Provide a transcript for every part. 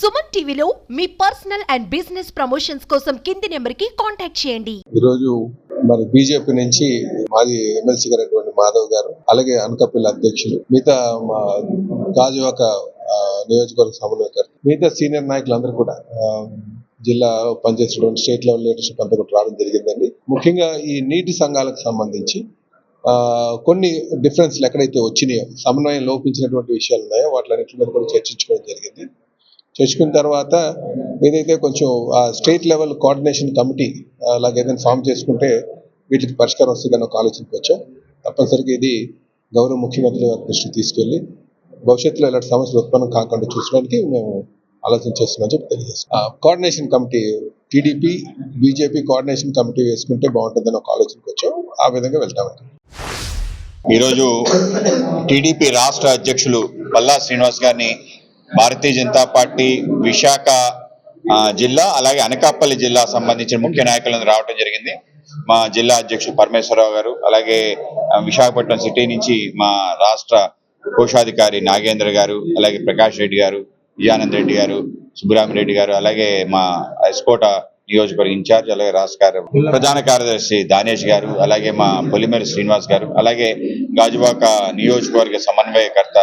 సుమన్ టీవీలో మీ personal and business promotions కోసం కింది నెంబర్కి కాంటాక్ట్ చేయండి. ఈరోజు మరి బీజేపీ నుంచి మాజీ ఎమ్మెల్సీ గారైనటువంటి మాధవ్ గారు అలాగే అనకాపల్లి అధ్యక్షులు మిగతా మా గాజువాక ఆ, నియోజకవర్గ సమన్వయకర్త మిగతా సీనియర్ నాయకులందరూ కూడా జిల్లా పనిచేస్తున్న స్టేట్ లెవెల్ లీడర్షిప్ అంతా కూడా రావడం జరిగిందండి. ముఖ్యంగా ఈ నీటి సంఘాలకు సంబంధించి కొన్ని డిఫరెన్స్లు ఎక్కడైతే వచ్చినాయో సమన్వయం లోపించినటువంటి విషయాలు ఉన్నాయో వాటిని మీద కూడా చర్చించుకోవడం జరిగింది. తెచ్చుకున్న తర్వాత ఏదైతే కొంచెం ఆ స్టేట్ లెవెల్ కోఆర్డినేషన్ కమిటీ అలాగే ఏదైనా ఫామ్ చేసుకుంటే వీటికి పరిష్కారం వస్తుందని ఒక ఆలోచనకు వచ్చాం. తప్పనిసరిగా ఇది గౌరవ ముఖ్యమంత్రి గారి దృష్టికి భవిష్యత్తులో ఇలాంటి సమస్యలు ఉత్పన్నం కాకుండా చూసడానికి మేము ఆలోచన చేస్తున్నామని చెప్పి తెలియజేస్తాం coordination committee TDP BJP coordination committee వేసుకుంటే బాగుంటుందని ఒక ఆలోచనకు వచ్చాం. ఆ విధంగా వెళ్తామండి ఈరోజు టీడీపీ రాష్ట్ర అధ్యక్షులు పల్లా శ్రీనివాస్ గారిని భారతీయ జనతా పార్టీ విశాఖ జిల్లా అలాగే అనకాపల్లి జిల్లా సంబంధించిన ముఖ్య నాయకులను రావడం జరిగింది. మా జిల్లా అధ్యక్షుడు పరమేశ్వరరావు గారు అలాగే విశాఖపట్నం సిటీ నుంచి మా రాష్ట్ర కోశాధికారి నాగేంద్ర గారు అలాగే ప్రకాష్ రెడ్డి గారు విజయానంద్ రెడ్డి గారు సుబ్బరామిరెడ్డి గారు అలాగే మా ఎస్కోట నియోజకవర్గ ఇన్ఛార్జ్ అలాగే రాష్ట్ర ప్రధాన కార్యదర్శి దానేష్ గారు అలాగే మా పొలిమేర శ్రీనివాస్ గారు అలాగే గాజువాక నియోజకవర్గ సమన్వయకర్త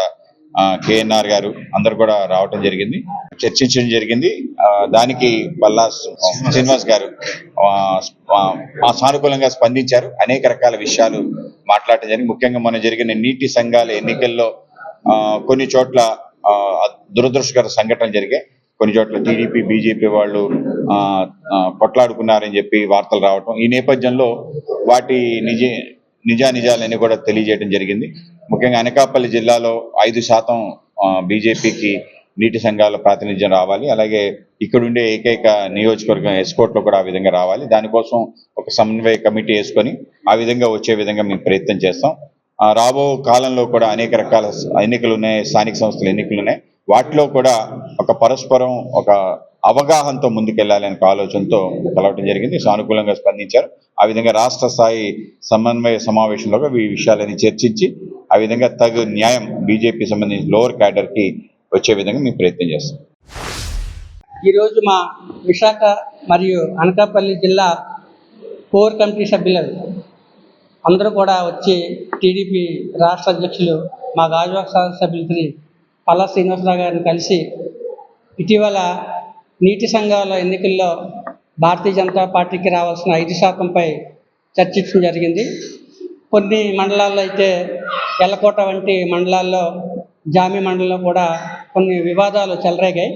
కేఎన్ఆర్ గారు అందరు కూడా రావటం జరిగింది. చర్చించడం జరిగింది. ఆ, దానికి బల్లా శ్రీనివాస్ గారు సానుకూలంగా స్పందించారు. అనేక రకాల విషయాలు మాట్లాడటం జరిగింది. ముఖ్యంగా మన జరిగిన నీటి సంఘాల ఎన్నికల్లో ఆ, కొన్ని చోట్ల ఆ, దురదృష్టకర సంఘటనలు జరిగాయి. కొన్ని చోట్ల టీడీపీ బీజేపీ వాళ్ళు ఆ, కొట్లాడుకున్నారని చెప్పి వార్తలు రావటం. ఈ నేపథ్యంలో వాటి నిజ నిజానిజాలన్నీ కూడా తెలియజేయడం జరిగింది. ముఖ్యంగా అనకాపల్లి జిల్లాలో ఐదు శాతం బీజేపీకి నీటి సంఘాల ప్రాతినిధ్యం రావాలి. అలాగే ఇక్కడుండే ఏకైక నియోజకవర్గం ఎస్కోట్లో కూడా ఆ విధంగా రావాలి. దానికోసం ఒక సమన్వయ కమిటీ వేసుకొని ఆ విధంగా వచ్చే విధంగా మేము ప్రయత్నం చేస్తాం. రాబో కాలంలో కూడా అనేక రకాల ఎన్నికలు ఉన్నాయి స్థానిక సంస్థల ఎన్నికలు ఉన్నాయి. వాటిలో కూడా ఒక పరస్పరం ఒక అవగాహనతో ముందుకెళ్ళాలనే అనే ఆలోచనతో కలవటం జరిగింది. సానుకూలంగా స్పందించారు. ఆ విధంగా రాష్ట్ర స్థాయి సమన్వయ సమావేశంలో ఈ విషయాలన్నీ చర్చించి ఆ విధంగా తగు న్యాయం బీజేపీ సంబంధించి లోవర్ క్యాడర్కి వచ్చే విధంగా మేము ప్రయత్నం చేస్తాం. ఈరోజు మా విశాఖ మరియు అనకాపల్లి జిల్లా కోర్ కమిటీ సభ్యులు అందరూ కూడా వచ్చి టీడీపీ రాష్ట్ర అధ్యక్షులు మా గాజువాక సభ్యులు శ్రీ పల్లా శ్రీనివాసరావు గారిని కలిసి ఇటీవల నీటి సంఘాల ఎన్నికల్లో భారతీయ జనతా పార్టీకి రావాల్సిన ఐదు శాతంపై చర్చించడం జరిగింది. కొన్ని మండలాల్లో అయితే ఎల్లకోట వంటి మండలాల్లో జామీ మండలంలో కూడా కొన్ని వివాదాలు చెలరేగాయి.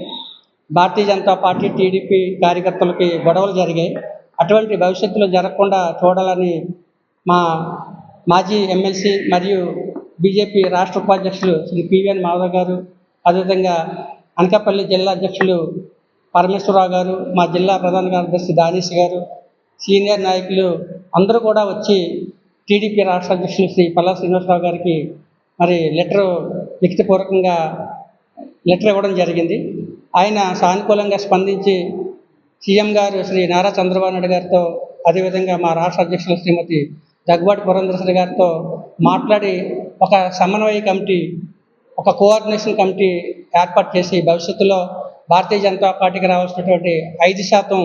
భారతీయ జనతా పార్టీ టీడీపీ కార్యకర్తలకి గొడవలు జరిగాయి. అటువంటి భవిష్యత్తులో జరగకుండా చూడాలని మా మాజీ ఎమ్మెల్సీ మరియు బీజేపీ రాష్ట్ర ఉపాధ్యక్షులు శ్రీ పివిఎన్ మాధవ్ గారు అదేవిధంగా అనకాపల్లి జిల్లా అధ్యక్షులు పరమేశ్వరరావు గారు మా జిల్లా ప్రధాన కార్యదర్శి దానేష్ గారు సీనియర్ నాయకులు అందరూ కూడా వచ్చి టీడీపీ రాష్ట్ర అధ్యక్షులు శ్రీ పల్లా శ్రీనివాసరావు గారికి మరి లెటర్ లిఖితపూర్వకంగా లెటర్ ఇవ్వడం జరిగింది. ఆయన సానుకూలంగా స్పందించి సీఎం గారు శ్రీ నారా చంద్రబాబు నాయుడు గారితో అదేవిధంగా మా రాష్ట్ర అధ్యక్షులు శ్రీమతి దగ్గుబాటి పురంధేశ్వరి గారితో మాట్లాడి ఒక సమన్వయ కమిటీ ఒక కోఆర్డినేషన్ కమిటీ ఏర్పాటు చేసి భవిష్యత్తులో భారతీయ జనతా పార్టీకి రావాల్సినటువంటి ఐదు శాతం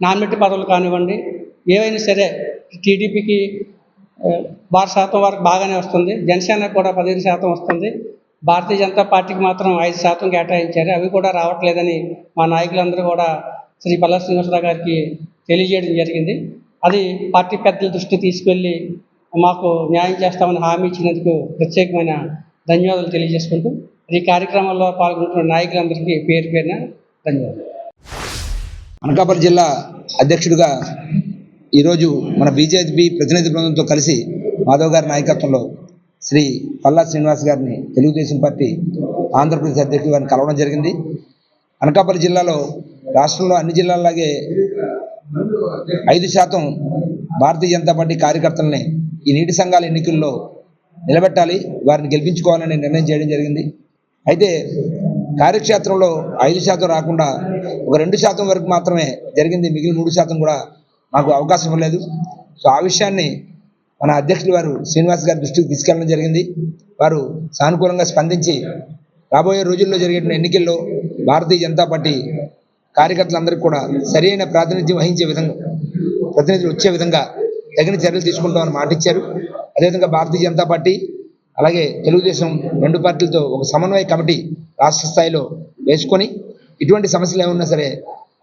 నామినేట్ పదవులు కానివ్వండి ఏవైనా సరే టీడీపీకి వారు శాతం వరకు బాగానే వస్తుంది. జనసేన కూడా పదిహేను శాతం వస్తుంది. భారతీయ జనతా పార్టీకి మాత్రం ఐదు శాతం కేటాయించారు. అవి కూడా రావట్లేదని మా నాయకులందరూ కూడా శ్రీ పల్లా శ్రీనివాసరావు గారికి తెలియజేయడం జరిగింది. అది పార్టీ పెద్దల దృష్టి తీసుకెళ్ళి మాకు న్యాయం చేస్తామని హామీ ఇచ్చినందుకు ప్రత్యేకమైన ధన్యవాదాలు తెలియజేసుకుంటూ ఈ కార్యక్రమంలో పాల్గొంటున్న నాయకులందరికీ పేరు పేరున ధన్యవాదాలు. అనకాపల్లి జిల్లా అధ్యక్షుడిగా ఈరోజు మన బీజేపీ ప్రతినిధి బృందంతో కలిసి మాధవ్ గారి నాయకత్వంలో శ్రీ పల్లా శ్రీనివాస్ గారిని తెలుగుదేశం పార్టీ ఆంధ్రప్రదేశ్ అధ్యక్షుడు గారిని కలవడం జరిగింది. అనకాపల్లి జిల్లాలో రాష్ట్రంలో అన్ని జిల్లాల్లాగే ఐదు శాతం భారతీయ జనతా పార్టీ కార్యకర్తలని ఈ నీటి సంఘాల ఎన్నికల్లో నిలబెట్టాలి వారిని గెలిపించుకోవాలని నిర్ణయం చేయడం జరిగింది. అయితే కార్యక్షేత్రంలో ఐదు శాతం రాకుండా ఒక రెండు శాతం వరకు మాత్రమే జరిగింది. మిగిలిన మూడు శాతం కూడా మాకు అవకాశం లేదు సో ఆ విషయాన్ని మన అధ్యక్షులు వారు శ్రీనివాస్ గారి దృష్టికి తీసుకెళ్ళడం జరిగింది. వారు సానుకూలంగా స్పందించి రాబోయే రోజుల్లో జరిగే ఎన్నికల్లో భారతీయ జనతా పార్టీ కార్యకర్తలందరికీ కూడా సరైన ప్రాతినిధ్యం వహించే విధంగా ప్రతినిధులు వచ్చే విధంగా తగిన చర్యలు తీసుకుంటామని మాట ఇచ్చారు అదేవిధంగా భారతీయ జనతా పార్టీ అలాగే తెలుగుదేశం రెండు పార్టీలతో ఒక సమన్వయ కమిటీ రాష్ట్ర స్థాయిలో వేసుకొని ఇటువంటి సమస్యలు ఏమన్నా సరే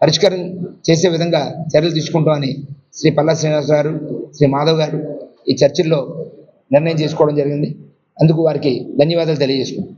పరిష్కారం చేసే విధంగా చర్యలు తీసుకుంటామని శ్రీ పల్లా శ్రీనివాస్ గారు శ్రీ మాధవ్ గారు ఈ చర్చల్లో నిర్ణయం చేసుకోవడం జరిగింది. అందుకు వారికి ధన్యవాదాలు తెలియజేసుకుంటాం